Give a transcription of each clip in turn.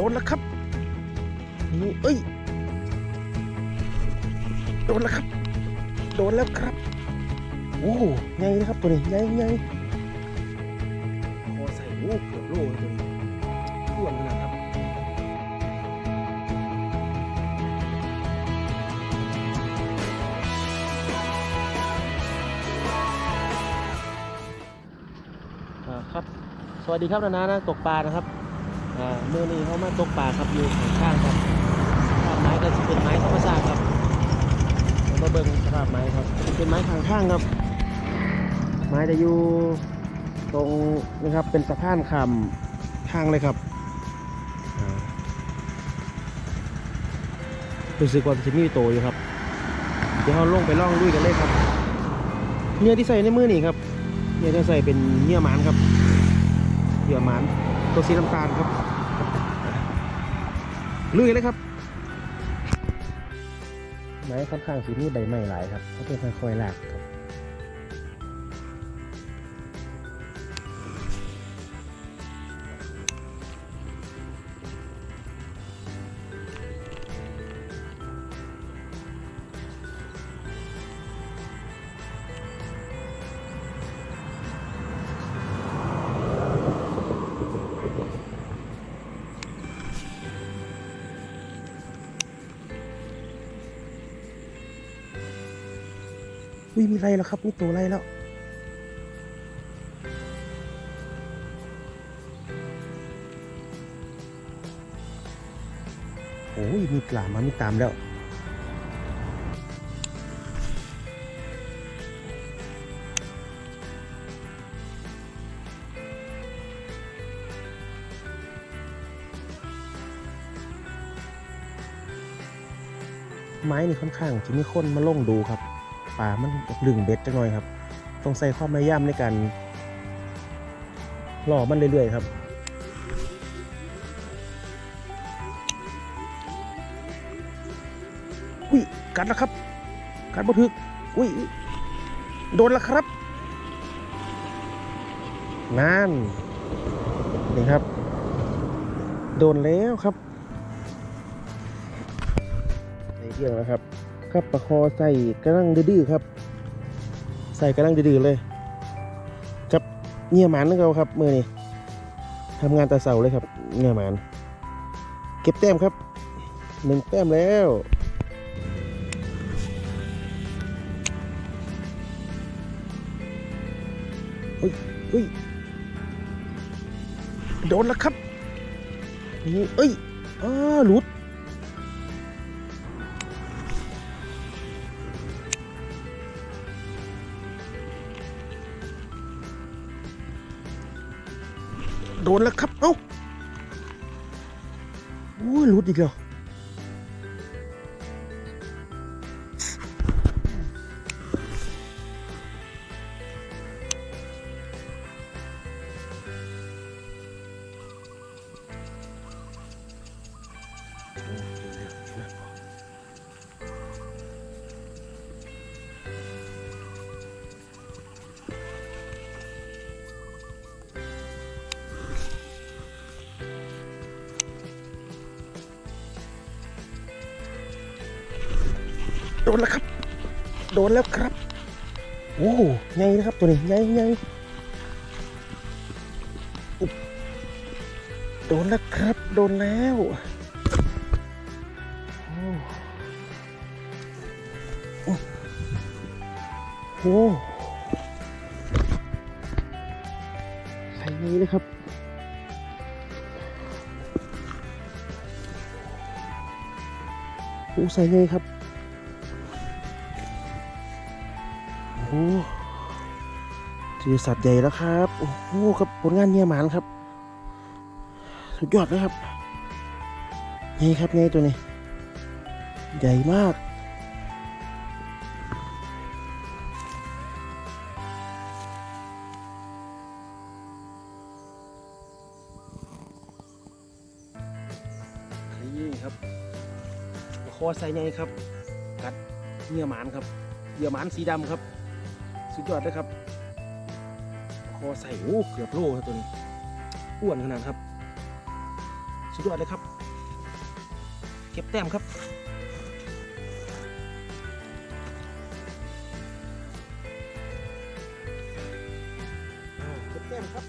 โดนแล้วครับนี่เอ้ย โดนแล้วครับ โดนแล้วครับ โอ้ไงนะครับตัวนี้ไงไงคอใส่โอ้เกือบโลเลยตัวนี้อ้วนนาดครับครับ สวัสดีครับนานานะตกปลานะครับ เมื่อนี้เขามาตกปลาครับอยู่ข้างครับสภาพไม้ก็จะเป็นไม้ธรรมชาติครับเรามาเบิ่งสภาพไม้ครับเป็นไม้ข้างข้างครับ ไม้จะอยู่ตรงนะครับเป็นสะพานคำข้างเลยครับรู้สึกว่าจะมีโตอยู่ครับ เดี๋ยวเราลงไปล่องลุยกันเลยครับเนื้อที่ใส่ในมือนี่ครับเนี่ยจะใส่เป็นเนื้อหมานครับเนื้อหมานตัวสีน้ำตาลครับ ลุยเลยครับไม้ค่อนข้างสีนี้ใบไม้หลายครับก็เป็นค่อยๆลากครับ วิมีไรแล้วครับมีตัวไรแล้วโอ้ยมีปลามามีตามแล้วไม้นี่ค่อนข้างจะมีคนมาล่งดูครับ ป่ามันลึงเบ็ดจังหน่อยครับ ต้องใส่ความพยายามในการล่อมันเรื่อยๆครับอุ้ยกัดแล้วครับ กัดบ่ถึกอุ้ยโดนแล้วครับนั่นนี่ครับ โดนแล้วครับในเรื่องแล้วครับ ครับประคอใส่กระลังดื้อๆครับ ใส่กระลังดื้อๆเลยกับเงี่ยหมันนึกเอาครับมือนี้ทำงานตาเสาเลยครับเงี่ยหมันเก็บแต้มครับหนึ่งแต้มแล้วเฮ้ยเฮ้ยโดนแล้วครับนี่เอ้ยอ้าหลุด โดนแล้วครับ เอ้าโอ้ยหลุดอีกแล้ว ดนแล้วครับ โดนแล้วครับโอ้ไงนะครับตัวนี้ไงไงอุ๊บโดนแล้วครับ โดนแล้วโอ้โหใส่นี้เลยครับโอ้ใส่ไงครับ โอ้โหเจอสัตว์ใหญ่แล้วครับ โอ้โหครับผลงานเนี่ยหมานครับ สุดยอดเลยครับไงครับไงตัวนี้ ใหญ่มากนี่ครับคอใส่ไงครับ กัดเนื้อหมานครับเหยื่อหมานสีดำครับ สุดยอดเลยครับ คอใส่โอ้เกือบโลครับตัวนี้อ้วนขนาดครับ สุดยอดเลยครับ เก็บแต้มครับเก็บแต้มครับ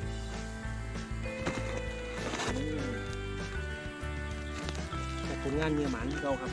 แต่ผลงานเมียหมานเราครับ